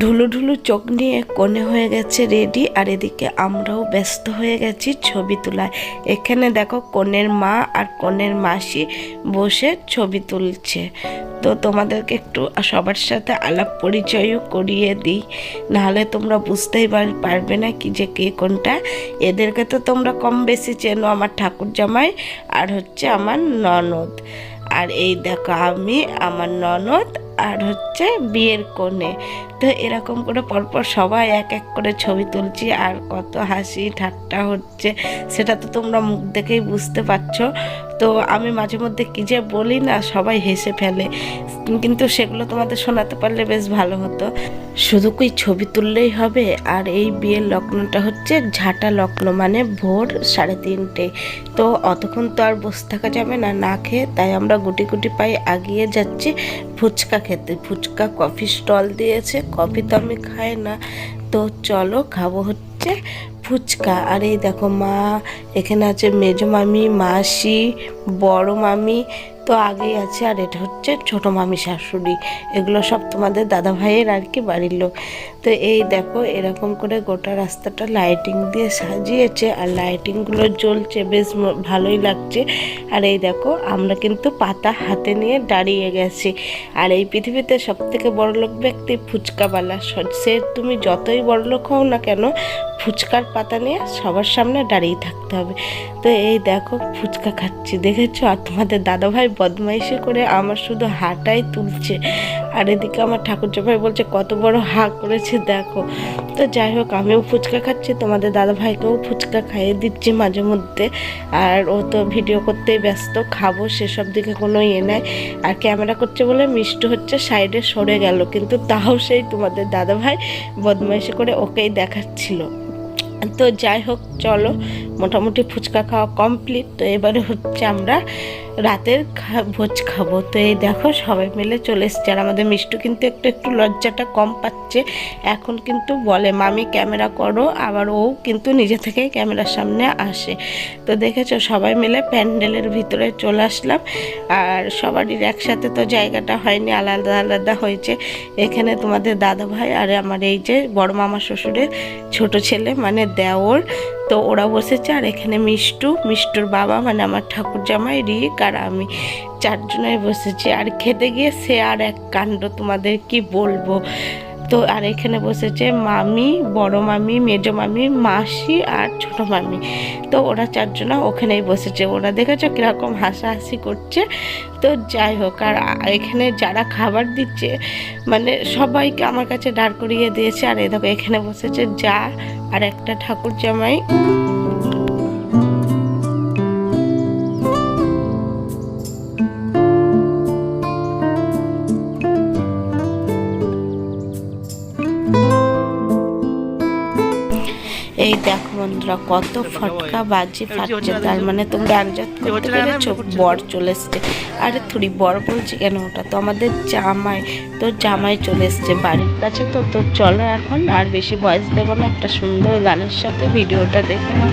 ঢুলু ঢুলু চোখ নিয়ে কোণে হয়ে গেছে রেডি, আর এদিকে আমরাও ব্যস্ত হয়ে গেছি ছবি তোলায়। এখানে দেখো কনের মা আর কনের মাসি বসে ছবি তুলছে। তো তোমাদেরকে একটু সবার সাথে আলাপ পরিচয়ও করিয়ে দিই। নাহলে তোমরা বুঝতেই পার- পারবে না কি যে কে কোনটা। এদেরকে তো তোমরা কম বেশি চেনো আমার ঠাকুর জামাই আর হচ্ছে আমার ননদ। আর এই দেখো আমি, আমার ননদ আর হচ্ছে বিয়ের কোণে। তো এরকম করে পরপর সবাই এক এক করে ছবি তুলছি আর কত হাসি ঠাট্টা হচ্ছে, সেটা তো তোমরা মুখ দেখেই বুঝতে পারছ। তো আমি মাঝে মধ্যে কী যে বলি না, সবাই হেসে ফেলে। কিন্তু সেগুলো তোমাদের শোনাতে পারলে বেশ ভালো হতো। শুধু কি ছবি তুললেই হবে? আর এই বিয়ের লগ্নটা হচ্ছে ঝাঁটা লগ্ন মানে ভোর সাড়ে তিনটে। তো অতক্ষণ তো আর বসে থাকা যাবে না না খেয়ে তাই আমরা গুটি গুটি পায়ে আগিয়ে যাচ্ছি। ফুচকা খেতে। ফুচকা কফি স্টল দিয়েছে। কফি তো আমি খাই না। তো চলো খাব হচ্ছে ফুচকা। আর এই দেখো মা, এখানে আছে মেজো মামি, মাসি, বড় মামি, তো আগেই আছে আর এটা হচ্ছে ছোট মামি শাশুড়ি। এগুলো সব তোমাদের দাদা ভাইয়ের আর কি বাড়ির লোক। তো এই দেখো এরকম করে গোটা রাস্তাটা লাইটিং দিয়ে সাজিয়েছে আর লাইটিংগুলো জ্বলছে, বেশ ভালোই লাগছে। আর এই দেখো আমরা কিন্তু পাতা হাতে নিয়ে দাঁড়িয়ে গেছি। আর এই পৃথিবীতে সব থেকে বড় লোক ব্যক্তি ফুচকাওয়ালা। সে তুমি যতই বড় লোক হও না কেন ফুচকার পাতা নিয়ে সবার সামনে দাঁড়িয়ে থাকতে হবে। তো এই দেখো, ফুচকা খাচ্ছি। দেখেছ? আর তোমাদের দাদাভাই বদমাইশি করে আমার শুধু হাটাই তুলছে। আর এদিকে আমার ঠাকুর ভাই বলছে, কত বড় হা করেছে দেখো। তো যাই হোক, আমিও ফুচকা খাচ্ছি, তোমাদের দাদাভাইকেও ফুচকা খাইয়ে দিচ্ছি মাঝে মধ্যে। আর ও তো ভিডিও করতেই ব্যস্ত, খাব, সেসব দিকে কোনো ইয়ে নাই। আর ক্যামেরা করছে বলে মিষ্টি হচ্ছে, সাইডে সরে গেল। কিন্তু তাও সেই তোমাদের দাদাভাই বদমাইশি করে ওকেই দেখাচ্ছিল। তো যাই হোক চলো। মোটামুটি ফুচকা খাওয়া কমপ্লিট তো এবারে হচ্ছে আমরা রাতের ভোজ খাব। তো এই দেখো সবাই মিলে চলে এসছে। আর আমাদের মিষ্টু কিন্তু একটু একটু লজ্জাটা কম পাচ্ছে। এখন কিন্তু বলে, মামি, ক্যামেরা করো। আবার ও কিন্তু নিজে থেকেই ক্যামেরার সামনে আসে। তো দেখেছ, সবাই মিলে প্যান্ডেলের ভিতরে চলে আসলাম। আর সবারই একসাথে তো জায়গাটা হয়নি, আলাদা আলাদা হয়েছে। এখানে তোমাদের দাদা ভাই আর আমার এই যে বড় মামা শ্বশুরের ছোট ছেলে মানে দেওর, তো ওরা বসেছে। আর এখানে মিষ্টু, মিষ্টুর বাবা মানে আমার ঠাকুর জামাই রিক আর আমি চারজনাই বসেছি। আর খেতে গিয়ে সে আর এক কাণ্ড তোমাদের কি বলব? তো আর এখানে বসেছে মামি, বড় মামি, মেজো মামি, মাসি আর ছোট মামি। তো ওরা চারজনা ওখানেই বসেছে। ওরা দেখেছ কীরকম হাসাহাসি করছে? তো যাই হোক, আর এখানে যারা খাবার দিচ্ছে মানে সবাইকে আমার কাছে দাঁড় করিয়ে দিয়েছে। আর এ দেখো, এখানে বসেছে যা আর একটা ঠাকুর জামাই। বন্ধুরা কত ফটকা বাজে ফাটছে তার মানে তোমরা আনজাত করতে পেরেছ বর চলে এসছে। আরে থুড়ি বর বলছি কেন ওটা? তো আমাদের জামাই তো জামাই চলে এসছে বাড়ির কাছে তো তো চলো এখন আর বেশি বয়স দেবো না একটা সুন্দর গানের সাথে ভিডিওটা দেখে নাও।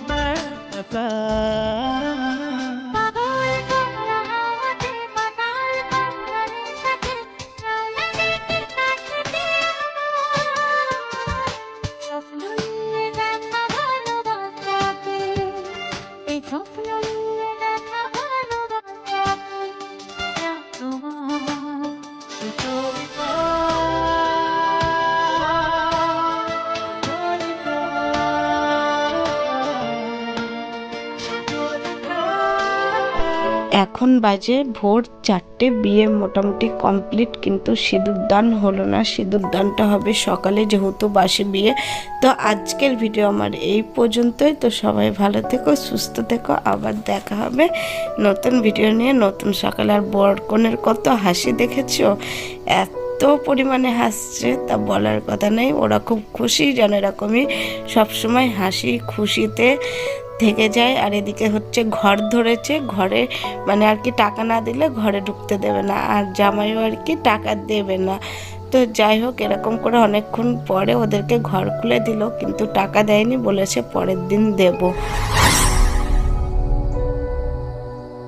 মিশে হোক এখন বাজে ভোর চারটে, বিয়ে মোটামুটি কমপ্লিট, কিন্তু সিঁদুর দান হলো না। সিঁদুর দানটা হবে সকালে, যেহেতু বাসে বিয়ে। তো আজকের ভিডিও আমার এই পর্যন্তই। তো সবাই ভালো থেকো, সুস্থ থেকো। আবার দেখা হবে নতুন ভিডিও নিয়ে। নতুন সকালে আর বর কনের কত হাসি দেখেছ? এত পরিমাণে হাসছে, তা বলার কথা নেই। ওরা খুব খুশি, যেন এরকমই সবসময় হাসি খুশিতে থেকে যায় আর এদিকে হচ্ছে ঘর ধরেছে, ঘরে মানে আর কি টাকা না দিলে ঘরে ঢুকতে দেবে না আর জামাইও আর কি টাকা দেবে না। তো যাই হোক, এরকম করে অনেকক্ষণ পরে ওদেরকে ঘর খুলে দিল, কিন্তু টাকা দেয়নি বলেছে পরের দিন দেবো।